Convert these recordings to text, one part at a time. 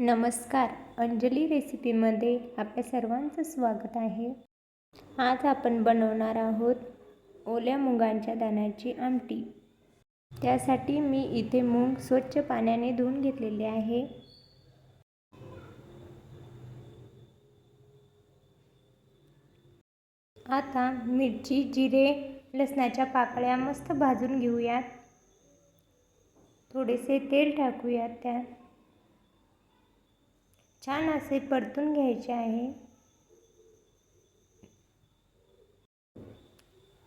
नमस्कार अंजली रेसिपीमध्ये आपल्या सर्वांचं स्वागत आहे. आज आपण बनवणार आहोत ओल्या मुगांच्या दाण्याची आमटी. त्यासाठी मी इथे मूग स्वच्छ पाण्याने धुवून घेतलेले आहे. आता मिरची जिरे लसणाच्या पाकळ्या मस्त भाजून घेऊयात. थोडेसे तेल टाकूयात त्यात. छान असे परतून घ्यायचे आहे.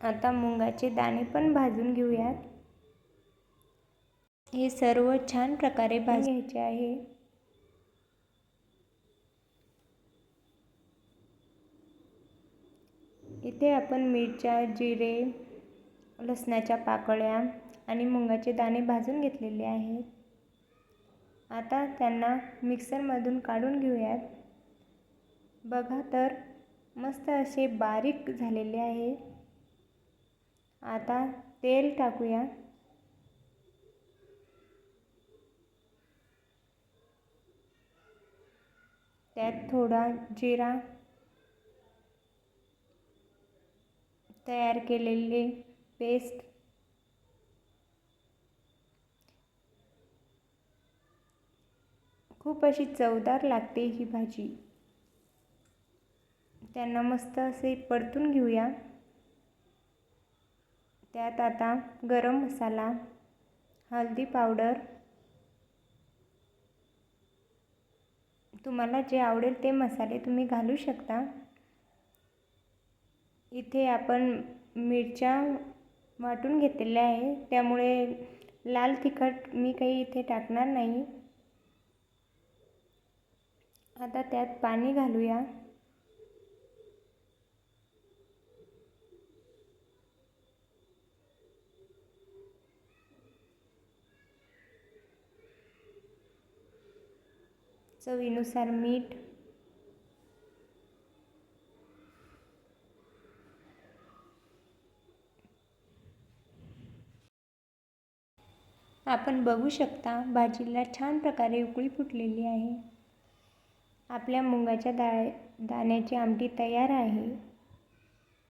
आता मुंगाचे दाणे पण भाजून घेऊयात. हे सर्व छान प्रकारे भाजून घ्यायचे आहे. इथे आपण मिरच्या जिरे लसणाच्या पाकळ्या आणि मुंगाचे दाणे भाजून घेतलेले आहेत आता त्यांना मिक्सरमधून काढून घेऊयात. बघा तर मस्त असे बारीक झालेले आहे. आता तेल टाकूया. त्यात थोडा जिरा तयार केलेले पेस्ट खूप अशी चवदार लागते ही भाजी. त्यांना मस्त असे परतून घेऊया. त्यात आता गरम मसाला हळदी पावडर. तुम्हाला जे आवडेल ते मसाले तुम्ही घालू शकता. इथे आपण मिरच्या वाटून घेतलेल्या आहे. त्यामुळे लाल तिखट मी काही इथे टाकणार नाही. आता त्यात पाणी घालूया. चवीनुसार मीठ. आपण बघू शकता भाजीला छान प्रकारे उकळी फुटलेली आहे. आपल्या मुगाच्या दा दाण्याची आमटी तयार आहे.